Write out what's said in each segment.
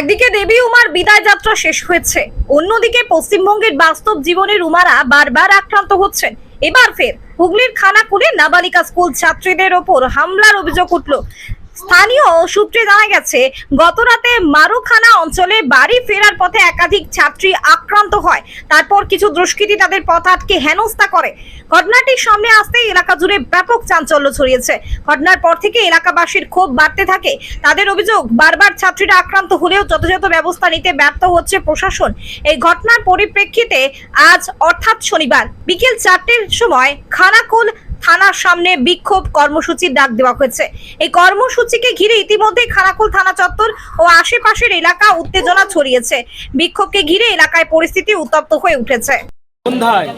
একদিকে দেবী উমার বিদায় যাত্রা শেষ হয়েছে, অন্যদিকে পশ্চিমবঙ্গের বাস্তব জীবনের উমারা বারবার আক্রান্ত হচ্ছেন। এবার ফের হুগলির খানাকুলে নাবালিকা স্কুল ছাত্রীদের ওপর হামলার অভিযোগ উঠল। স্থানীয় সূত্রে জানা গেছে, গতরাতে মারুখানা অঞ্চলে বাড়ি ফেরার পথে একাধিক ছাত্রী আক্রান্ত হয়। তারপর কিছু দুষ্কৃতী তাদের পথ আটকে হেনস্থা করে। ঘটনাটির সামনে আসতেই এলাকা জুড়ে ব্যাপক চাঞ্চল্য ছড়িয়েছে। ঘটনার পর থেকে এলাকাবাসীর ক্ষোভ বাড়তে থাকে। তাদের অভিযোগ, বারবার ছাত্রীরা আক্রান্ত হলেও যথাযথ ব্যবস্থা নিতে ব্যর্থ হচ্ছে প্রশাসন। এই ঘটনার পরিপ্রেক্ষিতে আজ, অর্থাৎ শনিবার, বিকেল চারটের সময় খানাকুল থানার সামনে বিক্ষোভ কর্মসূচির ডাক দেওয়া হয়েছে। এই কর্মসূচিকে ঘিরে ইতিমধ্যে খানাকুল থানা চত্বর ও আশেপাশের এলাকা উত্তেজনা ছড়িয়েছে। বিক্ষোভকে ঘিরে এলাকায় পরিস্থিতি উত্তপ্ত হয়ে উঠেছে। সন্ধ্যায়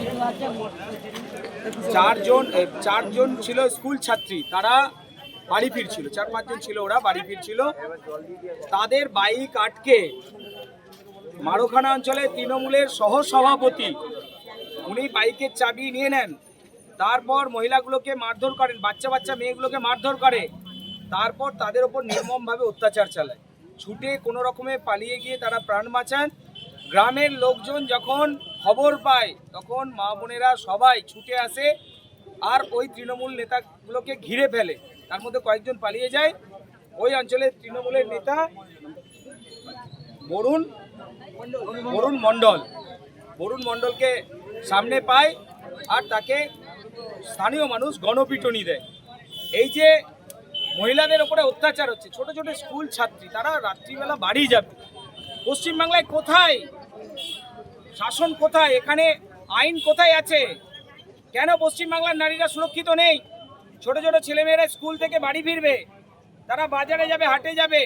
চারজন চারজন ছিল স্কুল ছাত্রী। তারা বাড়ি ফিরছিল। চার, পাঁচজন ছিল ওরা, বাড়ি ফিরছিল। তাদের বাইক আটকে মারোখানা অঞ্চলে তৃণমূলের সহ সভাপতি উনি বাইকের চাবি নিয়ে নেন। তারপর মহিলাগুলোকে মারধর করেন, বাচ্চা বাচ্চা মেয়েগুলোকে মারধর করে। তারপর তাদের ওপর নির্মমভাবে অত্যাচার চালায়। ছুটে কোনো রকমে পালিয়ে গিয়ে তারা প্রাণ বাঁচান। গ্রামের লোকজন যখন খবর পায়, তখন মা বোনেরা সবাই ছুটে আসে আর ওই তৃণমূল নেতাগুলোকে ঘিরে ফেলে। তার মধ্যে কয়েকজন পালিয়ে যায়। ওই অঞ্চলের তৃণমূলের নেতা বরুণ বরুণ মণ্ডল। বরুণ মণ্ডলকে সামনে পায় আর তাকে স্থানীয় মানুষ গণপিটনি দেয়। এই যে মহিলাদের ওপরে অত্যাচার হচ্ছে, ছোট ছোট স্কুল ছাত্রী, তারা রাত্রিবেলা বাড়ি যাবে। পশ্চিমবাংলায় কোথায়? শাসন কোথায়? এখানে আইন কোথায় আছে? কেন পশ্চিমবাংলার নারীরা সুরক্ষিত নেই? ছোট ছোট ছেলেমেয়েরা স্কুল থেকে বাড়ি ফিরবে, তারা বাজারে যাবে, হাটে যাবে।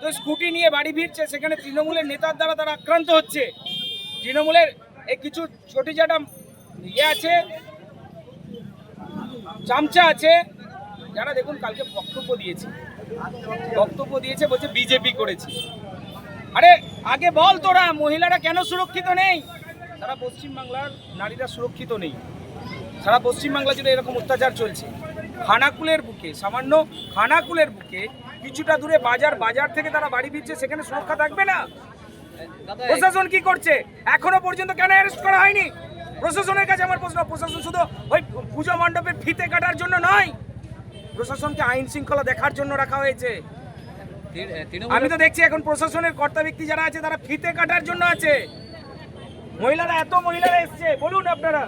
তো স্কুটি নিয়ে বাড়ি ফিরছে, সেখানে তৃণমূলের নেতার দ্বারা তারা আক্রান্ত হচ্ছে। তৃণমূলের এই কিছু ছোটি চাটা ইয়ে আছে চামচা আছে। যারা দেখুন কালকে বক্তব্য দিয়েছে। বক্তব্য দিয়েছে বলছে বিজেপি করেছে। আরে আগে বল তোরা মহিলারা কেন সুরক্ষিত নেই? সারা পশ্চিমবাংলার নারীরা সুরক্ষিত নেই। সারা পশ্চিমবাংলা জুড়ে এরকম অত্যাচার চলছে। খানাকুলের বুকে সামান্য খানাকুলের বুকে কিছুটা দূরে বাজার বাজার থেকে তারা বাড়ি ফিরছে সেখানে সুরক্ষা থাকবে না? প্রশাসন কি করছে? এখনও পর্যন্ত কেন অ্যারেস্ট করা হয়নি? প্রশাসনের কাছে আমার প্রশ্ন প্রশাসন শুধু ওই পুজো মণ্ডপে ফিতে কাটার জন্য নয় প্রশাসনকে আইন শৃঙ্খলা দেখার জন্য রাখা হয়েছে। আমি তো দেখছি এখন প্রশাসনের কর্তা ব্যক্তি যারা আছে তারা ফিতে কাটার জন্য আছে। মহিলারা এত মহিলারা এসছে বলুন আপনারা।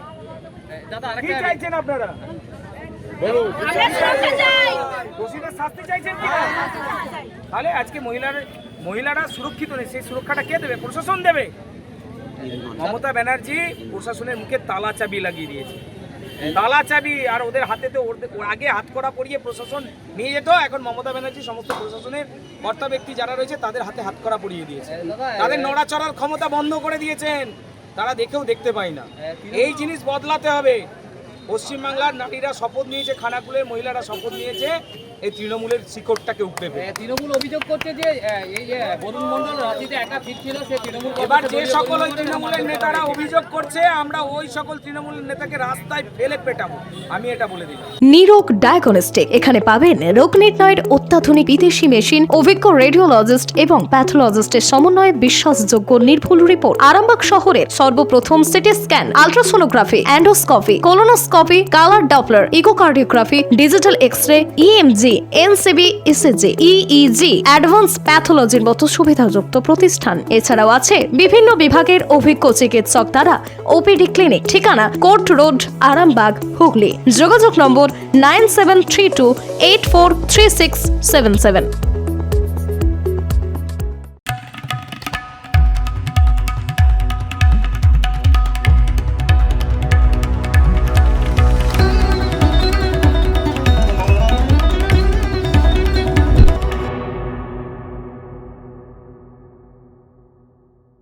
কি চাইছেন আপনারা? দোষীদের শাস্তি চাইছেন কি? তাহলে আজকে মহিলার মহিলারা সুরক্ষিত নেই সেই সুরক্ষাটা কে দেবে? প্রশাসন দেবে। মমতা ব্যানার্জি প্রশাসনের মুখে তালা চাবি লাগিয়ে দিয়েছে। তালা চাবি আর ওদের হাতে তো আগে হাত করা পরিয়ে প্রশাসন নিয়ে যেত, এখন মমতা ব্যানার্জি সমস্ত প্রশাসনের কর্তা ব্যক্তি যারা রয়েছে তাদের হাতে হাত করা পরিয়ে দিয়েছে। তাদের নড়াচড়ার ক্ষমতা বন্ধ করে দিয়েছেন। তারা দেখেও দেখতে পায় না। এই জিনিস বদলাতে হবে। পশ্চিমবাংলার নারীরা শপথ নিয়েছে খানাকুলের মহিলারা শপথ নিয়েছে এই তৃণমূলের শিকড়টাকে উঠতে তৃণমূল অভিযোগ করছে যে এই যে বরুণ মন্ডল রাত্রিতে একা ফিরছিল সে তৃণমূল এবার যে সকল ওই তৃণমূলের নেতারা অভিযোগ করছে আমরা ওই সকল তৃণমূলের নেতাকে রাস্তায় ফেলে পেটাবো। আমি এটা বলে দিলাম। নিরোগ ডায়াগনস্টিক এখানে পাবেন রোগ নির্ণয়ের অত্যাধুনিক বিদেশি মেশিন অভিজ্ঞ রেডিওলজিস্ট এবং প্যাথোলজিস্টের সমন্বয়ে বিশ্বাসযোগ্য নির্ভুল রিপোর্ট। আরামবাগ শহরের সর্বপ্রথম CT scan ultrasonography endoscopy colonoscopy colour doppler echocardiography digital X ray EMG NCV ECG EEG advance প্যাথোলজির মতো সুবিধাযুক্ত প্রতিষ্ঠান। এছাড়াও আছে বিভিন্ন বিভাগের অভিজ্ঞ চিকিৎসক দ্বারা ওপিডি ক্লিনিক ঠিকানা কোর্ট রোড আরামবাগ, হুগলি। যোগাযোগ নম্বর nine seven three two eight four three six seven seven.